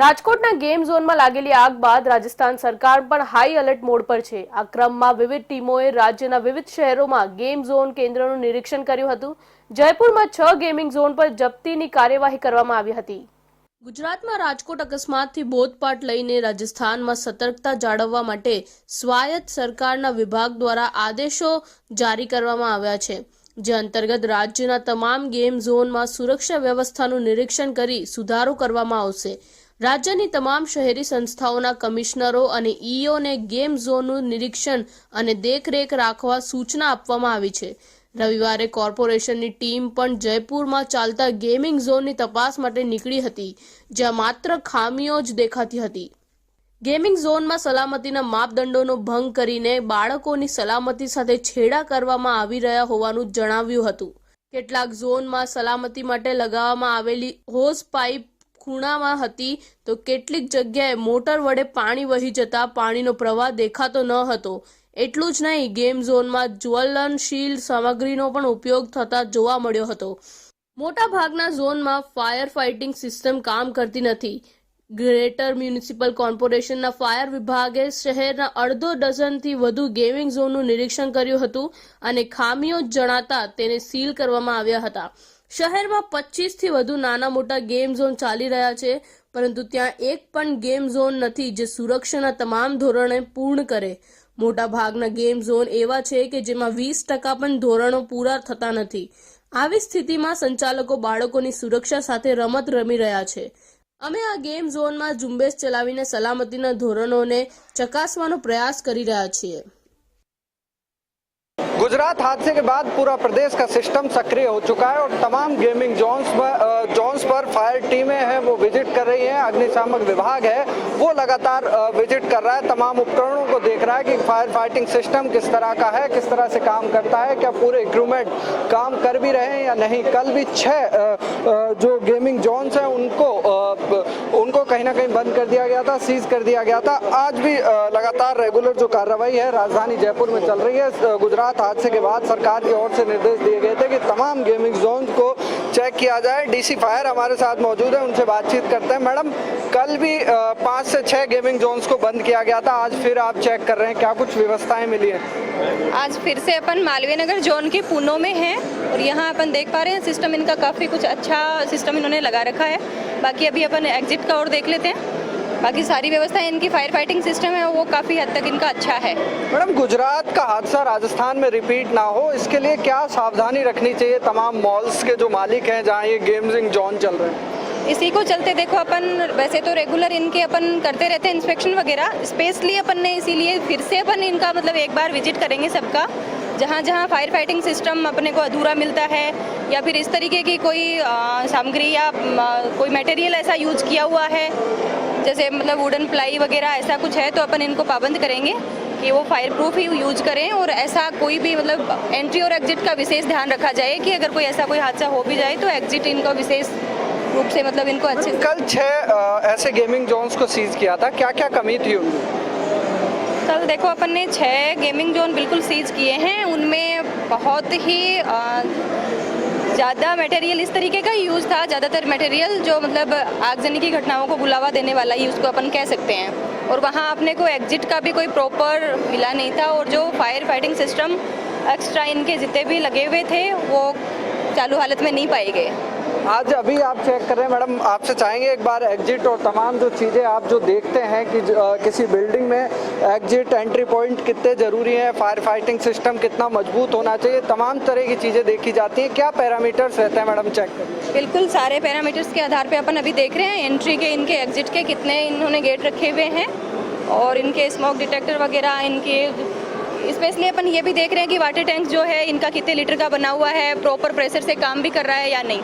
રાજકોટના ગેમ ઝોનમાં લાગેલી આગ બાદ રાજસ્થાન સરકાર પણ હાઈ એલર્ટ મોડ પર છે. આ ક્રમમાં વિવિધ ટીમોએ રાજ્યના વિવિધ શહેરોમાં ગેમ ઝોન કેન્દ્રનું નિરીક્ષણ કર્યું હતું. જયપુરમાં છ ગેમિંગ ઝોન પર જપ્તીની કાર્યવાહી કરવામાં આવી હતી. ગુજરાતમાં રાજકોટ અકસ્માતથી બોધપાઠ લઈને રાજસ્થાનમાં સતર્કતા જાળવવા માટે સ્વાયત્ત સરકારના વિભાગ દ્વારા આદેશો જારી કરવામાં આવ્યા છે. જે અંતર્ગત રાજ્યના તમામ ગેમ ઝોનમાં સુરક્ષા વ્યવસ્થાનું નિરીક્ષણ કરી સુધારો કરવામાં આવશે. રાજ્યની તમામ શહેરી સંસ્થાઓના કમિશનરો અને ઈઓને ગેમ ઝોનનું નિરીક્ષણ અને દેખરેખ રાખવા સૂચના આપવામાં આવી છે. રવિવારે કોર્પોરેશનની ટીમ પણ જયપુરમાં ચાલતા ગેમિંગ ઝોનની તપાસ માટે નીકળી હતી, જ્યાં માત્ર ખામીઓ જ દેખાતી હતી. ગેમિંગ ઝોનમાં સલામતીના માપદંડોનો ભંગ કરીને બાળકોની સલામતી સાથે છેડા કરવામાં આવી રહ્યા હોવાનું જણાવ્યું હતું. કેટલાક ઝોનમાં સલામતી માટે લગાવવામાં આવેલી હોઝ પાઇપ ખૂણામાં હતી. તો કેટલીક જગ્યાએ મોટર વડે પાણી વહી જતા પાણીનો પ્રવાહ દેખાતો ન હતો. એટલું જ નહીં, ગેમ ઝોનમાં જ્વલનશીલ સામગ્રીનો પણ ઉપયોગ થતા જોવા મળ્યો હતો. મોટા ભાગના ઝોનમાં ફાયર ફાઇટિંગ સિસ્ટમ કામ કરતી નથી. ગ્રેટર મ્યુનિસિપલ કોર્પોરેશનના ફાયર વિભાગે શહેરના અડધો ડઝનથી વધુ ગેમિંગ ઝોનનું નિરીક્ષણ કર્યું હતું અને ખામીઓ જણાતા તેને સીલ કરવામાં આવ્યા હતા. શહેરમાં પચીસથી વધુ નાના મોટા ગેમ ઝોન ચાલી રહ્યા છે, પરંતુ ત્યાં એક પણ ગેમ ઝોન નથી જે સુરક્ષાના તમામ ધોરણે પૂર્ણ કરે. મોટા ભાગના ગેમ ઝોન એવા છે કે જેમાં વીસ ટકા પણ ધોરણો પૂરા થતા નથી. આવી સ્થિતિમાં સંચાલકો બાળકોની સુરક્ષા સાથે રમત રમી રહ્યા છે. અમે આ ગેમ ઝોનમાં ઝુંબેશ ચલાવીને સલામતીના ધોરણોને ચકાસવાનો પ્રયાસ કરી રહ્યા છીએ. गुजरात हादसे के बाद पूरा प्रदेश का सिस्टम सक्रिय हो चुका है और तमाम गेमिंग जोन्स पर जोन्स पर फायर टीमें हैं वो विज़िट कर रही हैं। अग्निशामक विभाग है वो लगातार विज़िट कर रहा है। तमाम उपकरणों को देख रहा है कि फायर फाइटिंग सिस्टम किस तरह का है किस तरह से काम करता है क्या पूरे इक्विपमेंट काम कर भी रहे हैं या नहीं। कल भी अ, जो गेमिंग जोन्स हैं उनको कहीं ना कहीं बंद कर दिया गया था, सीज कर दिया गया था। आज भी लगातार रेगुलर जो कार्रवाई है, राजधानी जयपुर में चल रही है। गुजरात हादसे के बाद सरकार की ओर से निर्देश दिए गए थे कि तमाम गेमिंग जोन को चेक किया जाए डीसी फायर हमारे साथ मौजूद है, उनसे बातचीत करते हैं। मैडम, कल भी पाँच से छः गेमिंग जोन्स को बंद किया गया था, आज फिर आप चेक कर रहे हैं, क्या कुछ व्यवस्थाएँ मिली हैं? आज फिर से अपन मालवीय नगर जोन के पुनो में हैं, और यहाँ अपन देख पा रहे हैं सिस्टम इनका काफ़ी कुछ अच्छा सिस्टम इन्होंने लगा रखा है। बाकी अभी अपन एग्जिट का और देख लेते हैं। बाकी सारी व्यवस्था इनकी फायर फाइटिंग सिस्टम है वो काफ़ी हद तक इनका अच्छा है। मैडम गुजरात का हादसा राजस्थान में रिपीट ना हो इसके लिए क्या सावधानी रखनी चाहिए तमाम मॉल्स के जो मालिक हैं जहाँ ये गेमिंग जोन चल रहे हैं? इसी को चलते देखो अपन वैसे तो रेगुलर इनके अपन करते रहते हैं इंस्पेक्शन वगैरह स्पेशली अपन ने इसीलिए फिर से अपन इनका मतलब एक बार विज़िट करेंगे सबका। जहाँ जहाँ फायर फाइटिंग सिस्टम अपने को अधूरा मिलता है या फिर इस तरीके की कोई सामग्री या कोई मटेरियल ऐसा यूज़ किया हुआ है जैसे मतलब वुडन प्लाई वगैरह ऐसा कुछ है तो अपन इनको पाबंद करेंगे कि वो फायर प्रूफ ही यूज़ करें और ऐसा कोई भी मतलब एंट्री और एग्जिट का विशेष ध्यान रखा जाए कि अगर कोई ऐसा कोई हादसा हो भी जाए तो एग्जिट इनका विशेष रूप से मतलब इनको अच्छे कल छः ऐसे गेमिंग जोन्स को सीज किया था क्या क्या कमी थी उनमें? कल देखो अपन ने छः गेमिंग जोन बिल्कुल सीज किए हैं। उनमें बहुत ही ज़्यादा मटेरियल इस तरीके का यूज़ था, ज़्यादातर मटेरियल जो मतलब आगजनी की घटनाओं को बुलावा देने वाला ही उसको अपन कह सकते हैं। और वहाँ अपने को एग्जिट का भी कोई प्रॉपर मिला नहीं था और जो फायर फाइटिंग सिस्टम एक्स्ट्रा इनके जितने भी लगे हुए थे, वो चालू हालत में नहीं पाए गए। आज अभी आप चेक कर रहे हैं, मैडम, आपसे चाहेंगे एक बार एग्जिट और तमाम जो चीज़ें आप जो देखते हैं कि किसी बिल्डिंग में एग्जिट एंट्री पॉइंट कितने ज़रूरी हैं फायर फाइटिंग सिस्टम कितना मज़बूत होना चाहिए, तमाम तरह की चीज़ें देखी जाती हैं। क्या पैरामीटर्स रहते हैं, मैडम चेक बिल्कुल, सारे पैरामीटर्स के आधार पर अपन अभी देख रहे हैं। एंट्री के, इनके एग्जिट के कितने इन्होंने गेट रखे हुए हैं और इनके स्मोक डिटेक्टर वगैरह, इनके स्पेशली अपन ये भी देख रहे हैं कि वाटर टैंक जो है, इनका कितने लीटर का बना हुआ है प्रॉपर प्रेशर से काम भी कर रहा है या नहीं।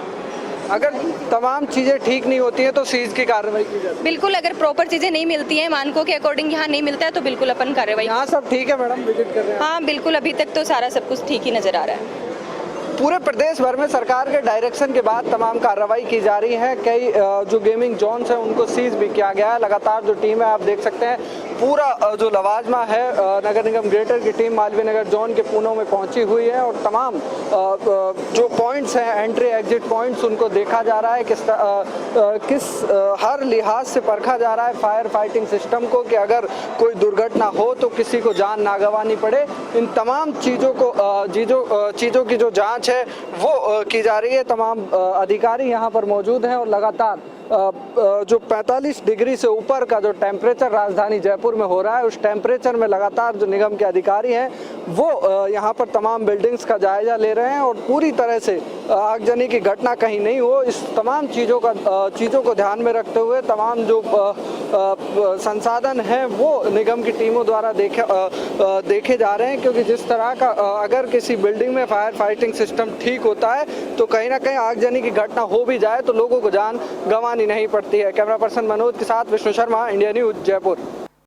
अगर तमाम चीज़ें ठीक नहीं होती हैं तो सीज की कार्रवाई की जाती है। बिल्कुल अगर प्रॉपर चीज़ें नहीं मिलती हैं मानकों के अकॉर्डिंग यहाँ नहीं मिलता है तो बिल्कुल अपन कार्रवाई यहाँ सब ठीक है मैडम विज़िट कर रहे हैं। हाँ बिल्कुल अभी तक तो सारा सब कुछ ठीक ही नज़र आ रहा है। पूरे प्रदेश भर में सरकार के डायरेक्शन के बाद तमाम कार्रवाई की जा रही है। कई जो गेमिंग जोन्स हैं उनको सीज भी किया गया है। लगातार जो टीम है आप देख सकते हैं पूरा जो लवाजमा है नगर निगम ग्रेटर की टीम मालवीय नगर जोन के पूनों में पहुँची हुई है और तमाम जो पॉइंट्स हैं एंट्री एग्जिट पॉइंट्स उनको देखा जा रहा है किस किस हर लिहाज से परखा जा रहा है फायर फाइटिंग सिस्टम को कि अगर कोई दुर्घटना हो तो किसी को जान ना गंवानी पड़े। इन तमाम चीज़ों को चीज़ों चीज़ों की जो जाँच है, वो की जा रही है। तमाम अधिकारी यहाँ पर मौजूद हैं और लगातार जो 45 डिग्री से ऊपर का जो टेम्परेचर राजधानी जयपुर में हो रहा है, उस टेम्परेचर में लगातार जो निगम के अधिकारी हैं, वो यहाँ पर तमाम बिल्डिंग्स का जायजा ले रहे हैं और पूरी तरह से आगजनी की घटना कहीं नहीं हो। इस तमाम चीज़ों का चीज़ों को ध्यान में रखते हुए तमाम जो संसाधन हैं, वो निगम की टीमों द्वारा देखे देखे जा रहे हैं, क्योंकि जिस तरह का अगर किसी बिल्डिंग में फायर फाइटिंग सिस्टम ठीक होता है तो कहीं ना कहीं आगजनी की घटना हो भी जाए तो लोगों को जान गंवानी नहीं पड़ती है। कैमरा पर्सन मनोज के साथ विष्णु शर्मा इंडिया न्यूज़ जयपुर।